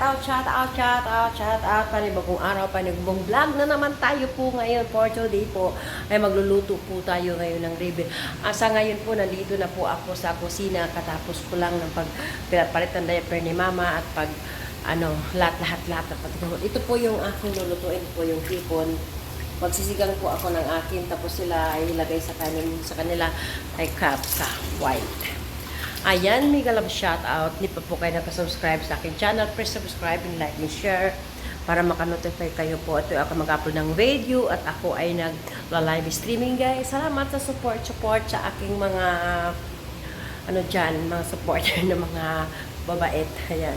out, shout out, shout out, shout out. Panibagong araw, panibagong vlog na naman tayo po ngayon for today po. Ay magluluto po tayo ngayon ng ribbon. Asa ngayon po, nandito na po ako sa kusina. Katapos ko lang ng pagpalit ng diaper ni mama at pag ano, lahat-lahat lahat na pati. Ito po yung aking lulutuin po yung hipon. Magsisigang po ako ng akin tapos sila ay ilagay sa kanin sa kanila ay crab sa white. Ayan, mega love shout out. Hindi pa po kayo nakasubscribe sa aking channel. Please subscribe and like and share para makanotify kayo po. Ito ako mag-upload ng video at ako ay nag-live streaming guys. Salamat sa support, support sa aking mga ano dyan, mga supporter ng mga babait. Ayan.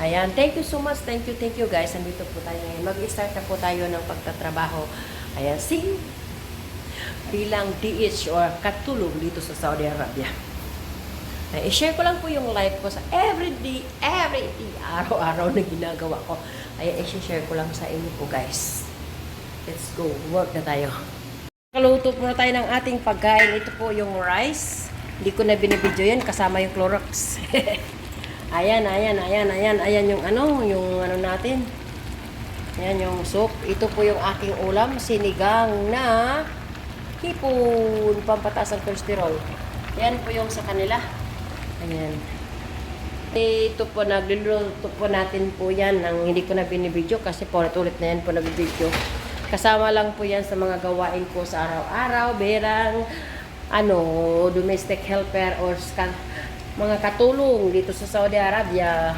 Ayan, thank you so much. Thank you, thank you guys. Nandito po tayo ngayon. Mag-start na po tayo ng pagtatrabaho. Ayan, see? Bilang DH or katulong dito sa Saudi Arabia. Ay, i-share ko lang po yung life ko sa everyday, everyday, araw-araw na ginagawa ko. Ay, i-share ko lang sa inyo po, guys. Let's go. Work na tayo. Kaluto po na tayo ng ating pagkain. Ito po yung rice. Hindi ko na binibidyo yan kasama yung Clorox. ayan, ayan, ayan, ayan, ayan yung ano, yung ano natin. Ayan yung soup. Ito po yung aking ulam. Sinigang na hipon. Pampataas ang cholesterol. Yan po yung sa kanila. Ayan. Ito po, nagluluto po natin po yan. Ang hindi ko na binibidyo kasi po ulit na yan po nabibidyo. Kasama lang po yan sa mga gawain ko sa araw-araw. Berang, ano, domestic helper or mga katulong dito sa Saudi Arabia.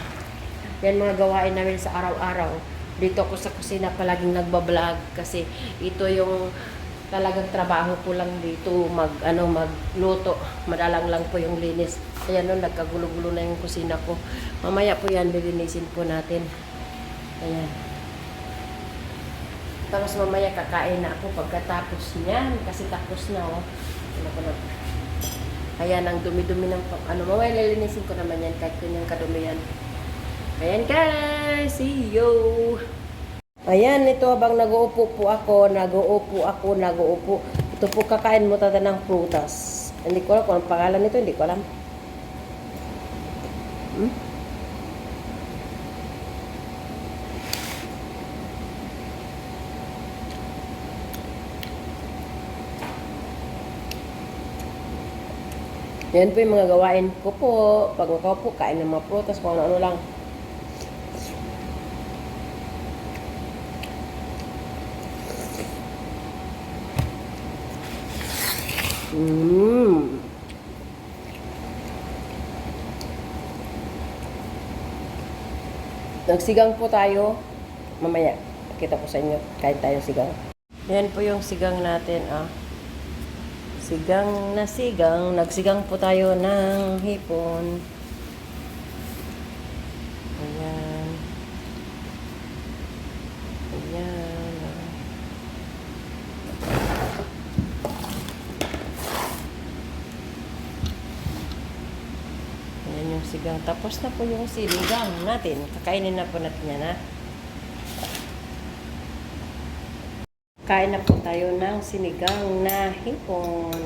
Yan mga gawain namin sa araw-araw. Dito ako sa kusina palaging nagbablog kasi ito yung talagang trabaho ko lang dito mag ano magluto madalang lang po yung linis ayan no nagkagulo-gulo na yung kusina ko. Mamaya po yan lilinisin po natin. Ayan. Tapos mamaya kakain na ako pagkatapos niyan kasi tapos na oh. Ano ayan ang dumi-dumi ng ano mamaya lilinisin ko naman yan kahit kanyang kadumi yan. Ayan guys! See you! Ayan, ito habang nag-uupo po ako, nag-uupo ako, nag-uupo. Ito po kakain mo tata ng prutas. Hindi ko alam kung ang pangalan nito, hindi ko alam. Hmm? Yan po yung mga gawain ko po. Pag makaupo, kain ng mga prutas, kung ano-ano lang. Mm. Nagsigang po tayo. Mamaya, kita ko sa inyo. Kain tayo sigang. Yan po yung sigang natin, ah. Sigang na sigang. Nagsigang po tayo ng hipon. Ayan. Ayan. ah. Ayan yung sigang. Tapos na po yung sinigang natin. Kakainin na po natin yan, ha? Kain na po tayo ng sinigang na hipon.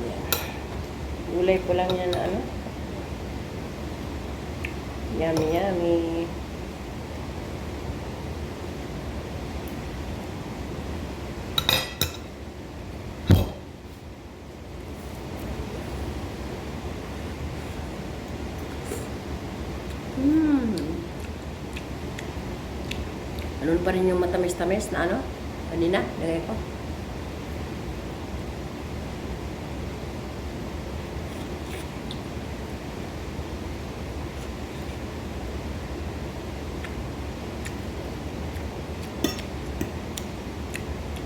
Ayan. Gulay ko lang yan ano. Yummy, yummy. Ano pa rin yung matamis-tamis na ano? Kanina, nilagay ko.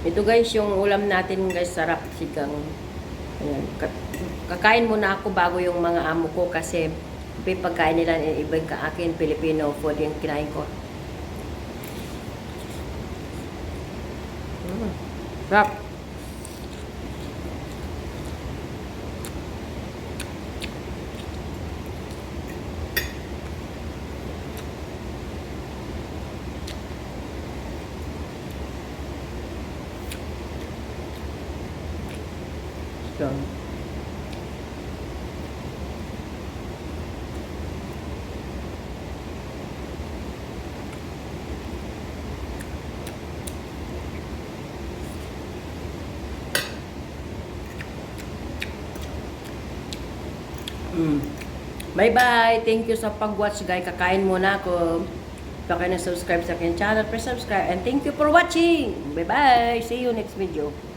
Ito guys, yung ulam natin guys, sarap sigang. Ayan. Ka- Kakain muna ako bago yung mga amo ko kasi pagkain nila iba yung ka akin, Filipino food yung kinain ko. Mm. Sarap. Strong. Mm. Bye-bye. Thank you sa pag-watch, guys. Kakain muna ako. Baka na subscribe sa akin channel, press subscribe. And thank you for watching. Bye-bye. See you next video.